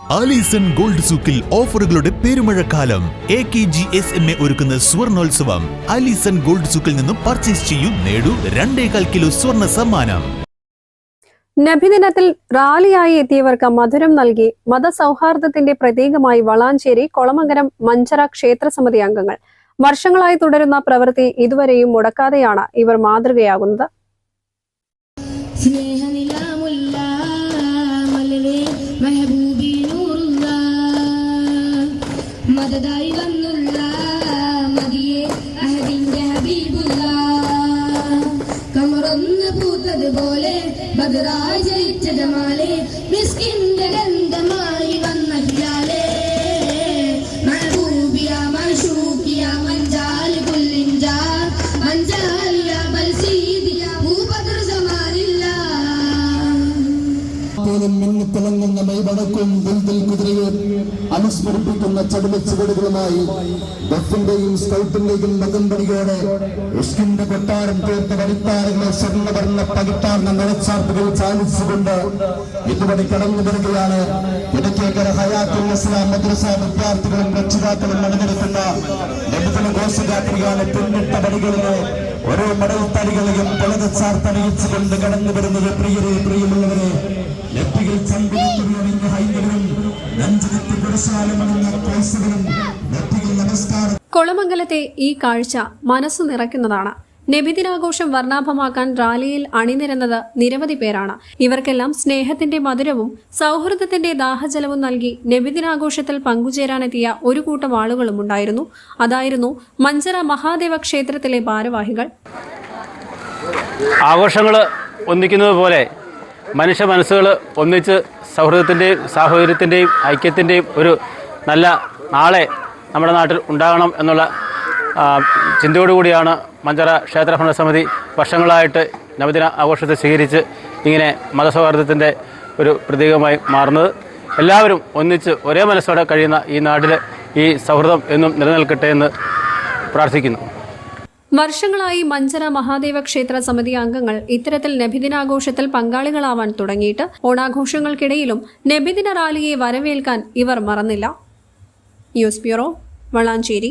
Alison gold സൂക്കിൽ ഓഫറുകളുടെ പെരുമഴക്കാലം. A K G S M A ഒരുക്കുന്ന സ്വർണോത്സവം. ആലീസൺ ഗോൾഡ് സൂക്കിൽ നിന്നും പർച്ചേസ് ചെയ്യും നേടൂ രണ്ടേകാൽ കിലോ സ്വർണ സമ്മാനം. നബിദിനത്തിൽ റാലിയായി എത്തിയവർക്ക് മധുരം നൽകി മതസൗഹാർദ്ദത്തിന്റെ പ്രതീകമായി വളാഞ്ചേരി കൊളമംഗലം മഞ്ചറ ക്ഷേത്രസമിതി അംഗങ്ങൾ. വർഷങ്ങളായി തുടരുന്ന പ്രവൃത്തി ഇതുവരെയും മുടക്കാതെയാണ് ഇവർ മാതൃകയാകുന്നത്. സ്നേഹനിലാമുല്ല മദതായി വന്നുള്ള മതിയെ അഹദിന്റെ ഹബീബുള്ള കമറൊന്ന് പൂത്തതുപോലെ ബദറായി ജയിച്ച ജമാലെ മിസ്കിന്റെ പോലും മിന്നിത്തിളങ്ങുന്ന മെയ്വടക്കും ദിൽദിൽ കുതിരയെ അനുസ്മരിപ്പിക്കുന്ന ചടുലച്ചുവടുകളുമായി ബഫിന്റെയും സ്കൗട്ടിന്റെയും മകമ്പടിയോടെ ഇഷ്കിന്റെ കൊട്ടാരം തീർത്ത വരിത്താരങ്ങളെ സ്വർണവർണ പകിട്ടാർന്ന നിറച്ചാർത്തുകൾ ചാലിച്ചുകൊണ്ട് ഇതുവഴി കടന്നു വരികയാണ്. ഇടയ്ക്കേക്കര ഹയാത്തുൽ ഇസ്ലാം മദ്രസ വിദ്യാർത്ഥികളും രക്ഷിതാക്കളും നടന്നെടുക്കുന്ന ലഭിക്കുന്ന ഘോഷയാത്രിയാണ് പിന്നിട്ട വടികളിലെ ഓരോ മടൽത്തടികളെയും പൊളകച്ചാർത്തണിയിച്ചുകൊണ്ട് കടന്നു വരുന്നത് പ്രിയരെ പ്രിയമുള്ളവരെ. ലപ്പികൾ നമസ്കാരം. കൊളമംഗലത്തെ ഈ കാഴ്ച മനസ്സ് നിറയ്ക്കുന്നതാണ്. നബിദിനാഘോഷം വർണാഭമാക്കാൻ റാലിയിൽ അണിനിരന്നത് നിരവധി പേരാണ്. ഇവർക്കെല്ലാം സ്നേഹത്തിന്റെ മധുരവും സൗഹൃദത്തിന്റെ ദാഹജലവും നൽകി നബിദിനാഘോഷത്തിൽ പങ്കുചേരാനെത്തിയ ഒരു കൂട്ടം ആളുകളും ഉണ്ടായിരുന്നു. അതായിരുന്നു മഞ്ചറ മഹാദേവ ക്ഷേത്രത്തിലെ ഭാരവാഹികൾ. ആഘോഷങ്ങൾ ഒന്നിക്കുന്നത് പോലെ മനുഷ്യ മനസ്സുകൾ ഒന്നിച്ച് സൗഹൃദത്തിന്റെയും സാഹോദര്യത്തിന്റെയും ഐക്യത്തിന്റെയും ഒരു നല്ല നാളെ നമ്മുടെ നാട്ടിൽ ഉണ്ടാകണം എന്നുള്ള ചിന്തയോടുകൂടിയാണ് മഞ്ചറ ക്ഷേത്ര ഭരണസമിതി വർഷങ്ങളായിട്ട് നവദിന ആഘോഷത്തെ സ്വീകരിച്ച് ഇങ്ങനെ മതസൗഹാർദ്ദത്തിന്റെ ഒരു പ്രതീകമായി മാറുന്നത്. എല്ലാവരും ഒന്നിച്ച് ഒരേ മനസ്സോടെ കഴിയുന്ന ഈ നാട്ടിൽ ഈ സൗഹൃദം എന്നും നിലനിൽക്കട്ടെ എന്ന് പ്രാർത്ഥിക്കുന്നു. വർഷങ്ങളായി മഞ്ചര മഹാദേവ ക്ഷേത്ര സമിതി അംഗങ്ങൾ ഇത്തരത്തിൽ നബിദിനാഘോഷത്തിൽ പങ്കാളികളാവാൻ തുടങ്ങിയിട്ട് ഓണാഘോഷങ്ങൾക്കിടയിലും നബിദിന റാലിയെ വരവേൽക്കാൻ ഇവർ മറന്നില്ല. News bureau Valanchery.